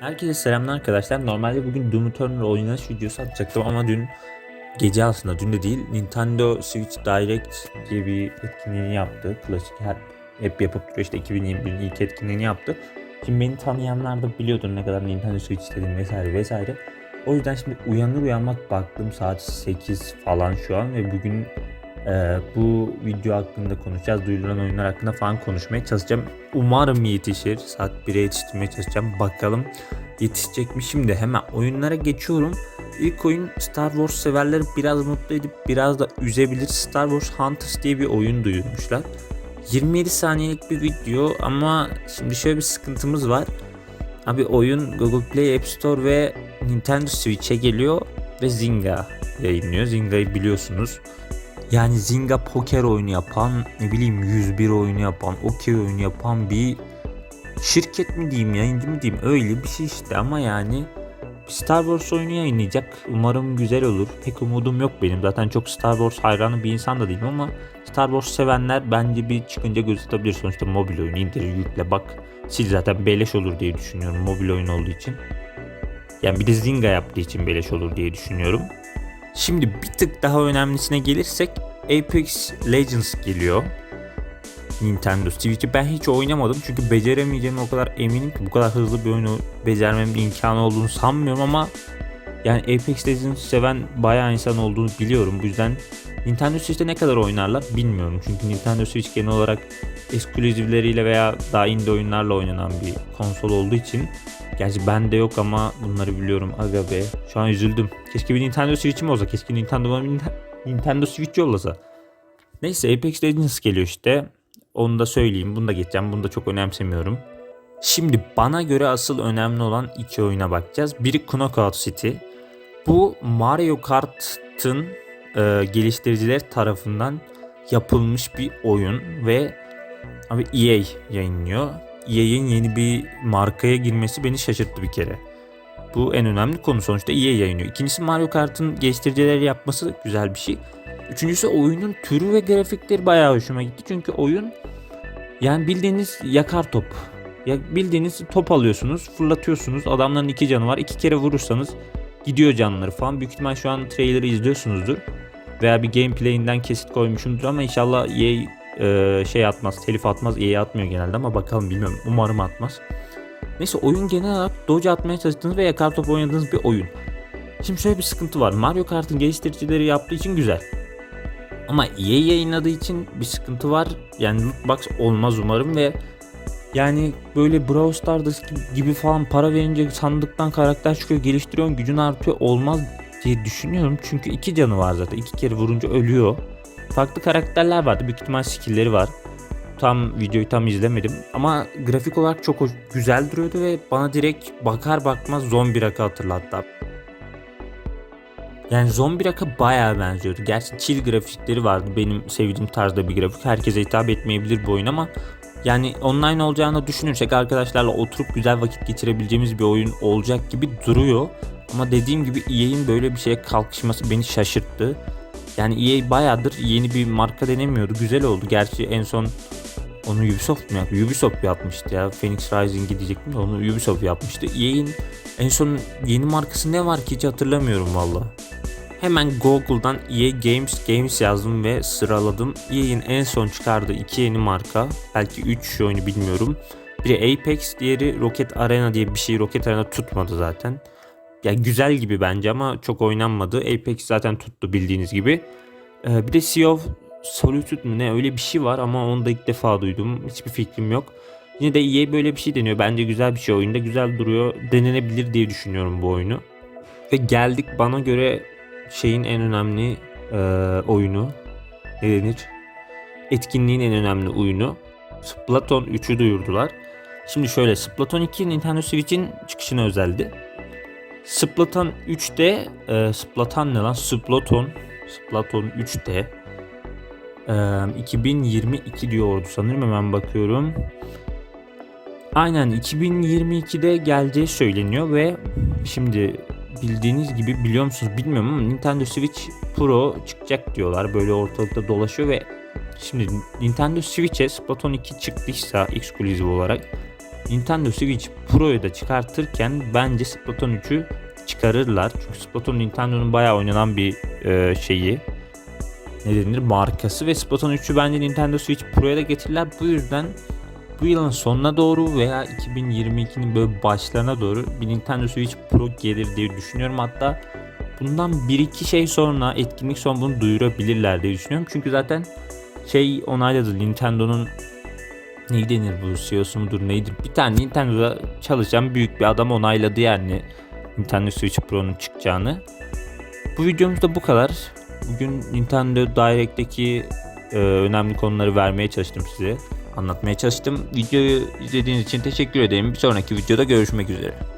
Herkese selamlar arkadaşlar. Normalde bugün Doom Eternal oynanış videosu atacaktım ama dün gece aslında dün de değil Nintendo Switch Direct diye bir etkinliğini yaptı. Klasik her hep yapıp duruyor işte 2021'in ilk etkinliğini yaptı. Şimdi beni tanıyanlar da biliyordur ne kadar Nintendo Switch istedim vesaire vesaire. O yüzden şimdi uyanır uyanmaz baktım saat 8 falan şu an ve bugün e, bu video hakkında konuşacağız. Duyurulan oyunlar hakkında falan konuşmaya çalışacağım. Umarım yetişir. Saat 1'e yetiştirmeye çalışacağım. Bakalım yetişecek mi? Şimdi hemen oyunlara geçiyorum. İlk oyun Star Wars severleri biraz mutlu edip biraz da üzebilir. Star Wars Hunters diye bir oyun duyurmuşlar. 27 saniyelik bir video ama şimdi şöyle bir sıkıntımız var. Abi oyun Google Play App Store ve Nintendo Switch'e geliyor ve Zynga yayınlıyor. Zynga'yı biliyorsunuz. Yani Zynga poker oyunu yapan, ne bileyim 101 oyunu yapan, okey oyunu yapan bir şirket mi diyeyim, yayıncı mı diyeyim öyle bir şey işte ama yani Star Wars oyunu yayınlayacak. Umarım güzel olur. Pek umudum yok benim. Zaten çok Star Wars hayranı bir insan da değilim ama Star Wars sevenler bence bir çıkınca göz atabilir. Sonuçta mobil oyunu indir yükle bak. Sil zaten beleş olur diye düşünüyorum mobil oyun olduğu için. Yani bir de Zynga yaptığı için beleş olur diye düşünüyorum. Şimdi bir tık daha önemlisine gelirsek Apex Legends geliyor. Nintendo Switch'i ben hiç oynamadım çünkü beceremeyeceğime o kadar eminim ki bu kadar hızlı bir oyunu becermemin imkanı olduğunu sanmıyorum ama yani Apex Legends seven bayağı insan olduğunu biliyorum. Bu yüzden Nintendo Switch'te ne kadar oynarlar bilmiyorum. Çünkü Nintendo Switch genel olarak ekskluzivleriyle veya daha indie oyunlarla oynanan bir konsol olduğu için Gerçi bende yok ama bunları biliyorum aga be. Şu an üzüldüm. Keşke bir Nintendo Switch'im olsa. Keşke Nintendo Nintendo Switch yollasa. Neyse Apex Legends geliyor işte. Onu da söyleyeyim. Bunu da geçeceğim. Bunu da çok önemsemiyorum. Şimdi bana göre asıl önemli olan iki oyuna bakacağız. Biri Knockout City. Bu Mario Kart'ın e, geliştiriciler tarafından yapılmış bir oyun ve abi EA yayınlıyor. EA'in yeni bir markaya girmesi beni şaşırttı bir kere. Bu en önemli konu sonuçta EA yayınlıyor. İkincisi Mario Kart'ın geliştiricileri yapması güzel bir şey. Üçüncüsü oyunun türü ve grafikleri bayağı hoşuma gitti. Çünkü oyun yani bildiğiniz yakar top. Ya bildiğiniz top alıyorsunuz, fırlatıyorsunuz. Adamların iki canı var. iki kere vurursanız gidiyor canları falan. Büyük ihtimal şu an trailer'ı izliyorsunuzdur. Veya bir gameplayinden kesit koymuşumdur ama inşallah EA e, şey atmaz, telif atmaz. EA atmıyor genelde ama bakalım bilmiyorum. Umarım atmaz. Neyse oyun genel olarak dodge atmaya çalıştığınız ve yakar top oynadığınız bir oyun. Şimdi şöyle bir sıkıntı var. Mario Kart'ın geliştiricileri yaptığı için güzel. Ama EA yayınladığı için bir sıkıntı var. Yani loot box olmaz umarım ve yani böyle Brawl Stars gibi falan para verince sandıktan karakter çıkıyor, geliştiriyorsun, gücün artıyor olmaz diye düşünüyorum. Çünkü iki canı var zaten. iki kere vurunca ölüyor. Farklı karakterler vardı. Büyük ihtimal skill'leri var. Tam videoyu tam izlemedim ama grafik olarak çok hoş, güzel duruyordu ve bana direkt bakar bakmaz zombi raka hatırlattı. Yani zombi raka bayağı benziyordu. Gerçi chill grafikleri vardı. Benim sevdiğim tarzda bir grafik. Herkese hitap etmeyebilir bu oyun ama yani online olacağını düşünürsek arkadaşlarla oturup güzel vakit geçirebileceğimiz bir oyun olacak gibi duruyor. Ama dediğim gibi EA'in böyle bir şeye kalkışması beni şaşırttı. Yani EA bayağıdır yeni bir marka denemiyordu. Güzel oldu. Gerçi en son onu Ubisoft mu yaptı? Ubisoft yapmıştı ya. Phoenix Rising gidecektim de onu Ubisoft yapmıştı. EA'in en son yeni markası ne var ki hiç hatırlamıyorum valla. Hemen Google'dan EA Games Games yazdım ve sıraladım. EA'in en son çıkardığı iki yeni marka. Belki 3 oyunu bilmiyorum. Biri Apex, diğeri Rocket Arena diye bir şey. Rocket Arena tutmadı zaten. Ya güzel gibi bence ama çok oynanmadı. Apex zaten tuttu bildiğiniz gibi. Ee, bir de Sea of Solitude mu ne öyle bir şey var ama onu da ilk defa duydum. Hiçbir fikrim yok. Yine de EA böyle bir şey deniyor. Bence güzel bir şey oyunda. Güzel duruyor. Denenebilir diye düşünüyorum bu oyunu. Ve geldik bana göre şeyin en önemli e, oyunu. Ne denir? Etkinliğin en önemli oyunu. Splatoon 3'ü duyurdular. Şimdi şöyle Splatoon 2 Nintendo Switch'in çıkışına özeldi. Splatoon 3'te e, Splatoon ne lan? Splatoon Splatoon 3'te e, 2022 diyordu sanırım hemen bakıyorum. Aynen 2022'de geleceği söyleniyor ve şimdi bildiğiniz gibi biliyor musunuz bilmiyorum ama Nintendo Switch Pro çıkacak diyorlar. Böyle ortalıkta dolaşıyor ve şimdi Nintendo Switch'e Splatoon 2 çıktıysa eksklusif olarak Nintendo Switch Pro'yu da çıkartırken bence Splatoon 3'ü çıkarırlar. Çünkü Splatoon Nintendo'nun bayağı oynanan bir e, şeyi. Ne denir? Markası ve Splatoon 3'ü bence Nintendo Switch Pro'ya da getirirler. Bu yüzden bu yılın sonuna doğru veya 2022'nin böyle başlarına doğru bir Nintendo Switch Pro gelir diye düşünüyorum. Hatta bundan 1-2 şey sonra etkinlik son bunu duyurabilirler diye düşünüyorum. Çünkü zaten şey onayladı Nintendo'nun ne denir bu CEO'su mudur neydi? Bir tane Nintendo'da çalışan büyük bir adam onayladı yani Nintendo Switch Pro'nun çıkacağını. Bu videomuz da bu kadar. Bugün Nintendo Direct'teki e, önemli konuları vermeye çalıştım size. Anlatmaya çalıştım. Videoyu izlediğiniz için teşekkür ederim. Bir sonraki videoda görüşmek üzere.